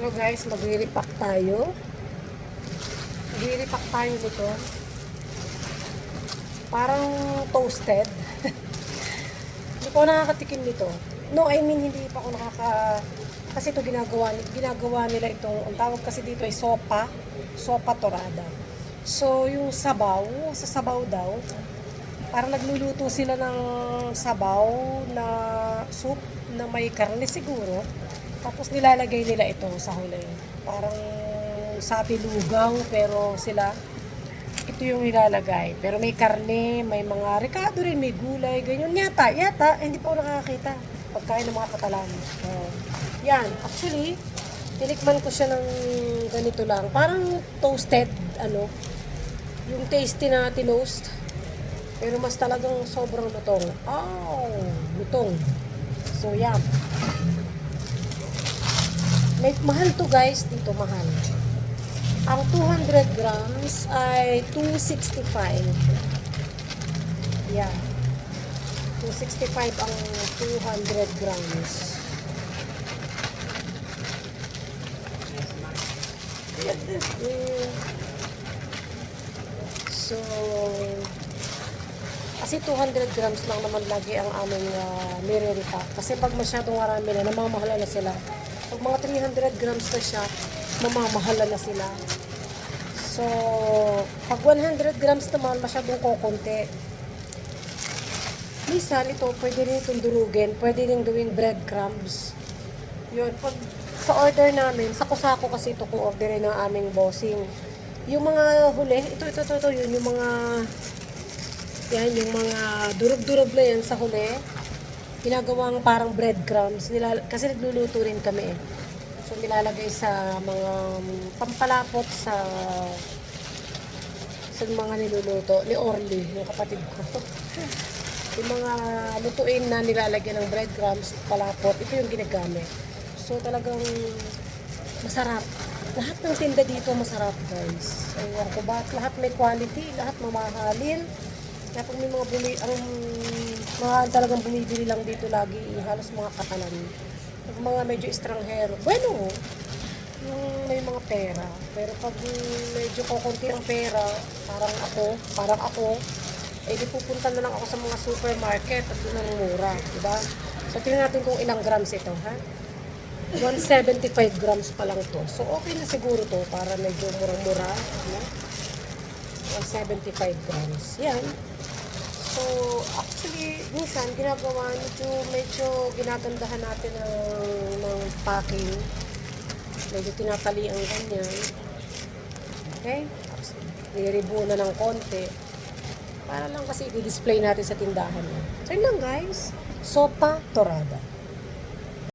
Hello guys, magre-repack tayo. Magre-repack tayo nito. Parang toasted. hindi ko nakakatikim nito. No, I mean hindi pa ako nakaka... Kasi ito ginagawa, ginagawa nila itong, ang tawag kasi dito ay sopa, sopa torada. So, yung sabaw, sa sabaw daw, parang nagluluto sila ng sabaw na soup na may karne siguro. Tapos nilalagay nila ito sa huli. Parang sapi lugaw pero sila ito yung nilalagay. Pero may karne, may mga rekado rin, may gulay, ganyan. Yata, yata, hindi pa ako nakakita. Pagkain ng mga katalan. Oh. Yan, actually, tinikman ko siya ng ganito lang. Parang toasted, ano, yung tasty na tinost. Pero mas talagang sobrang lutong. Oh, lutong. So, yan. May, mahal to guys, dito mahal. Ang 200 grams ay 265. Yan. 265 ang 200 grams. So, kasi 200 grams lang naman lagi ang aming uh, nire-repack. Kasi pag masyadong marami na, namamahala na sila. Pag mga 300 grams na siya, mamamahala na sila. So, pag 100 grams naman, masyadong kokonti. Minsan, ito, pwede rin itong durugin. Pwede rin gawing breadcrumbs. Yun, pag sa order namin, sa kusako kasi ito kung orderin ng aming bossing. Yung mga huli, ito, ito, ito, ito, yun, yung mga yan, yung mga durog-durog na yan sa huli. Ginagawang parang breadcrumbs. Nila, kasi nagluluto rin kami eh. So, nilalagay sa mga pampalapot sa sa mga niluluto ni Orly, yung kapatid ko. yung mga lutuin na nilalagyan ng breadcrumbs, palapot, ito yung ginagamit. So, talagang masarap. Lahat ng tinda dito masarap, guys. Ewan ko ba, lahat may quality, lahat mamahalin. Kaya pag may mga bumi, ang mga talagang bumibili lang dito lagi, halos mga katalan. Pag mga medyo estranghero, bueno, yung may mga pera. Pero pag medyo kukunti ang pera, parang ako, parang ako, eh di pupunta na lang ako sa mga supermarket at doon ang mura, di ba? So tingnan natin kung ilang grams ito, ha? 175 grams pa lang to. So okay na siguro to para medyo murang-mura, no? 175 grams. Yan. So, actually, minsan, ginagawa, medyo, medyo ginagandahan natin ng, ng packing. Medyo tinatali ang ganyan. Okay? Tapos, nire-review na ng konti. Para lang kasi i-display natin sa tindahan. So, yun lang guys. Sopa Torada.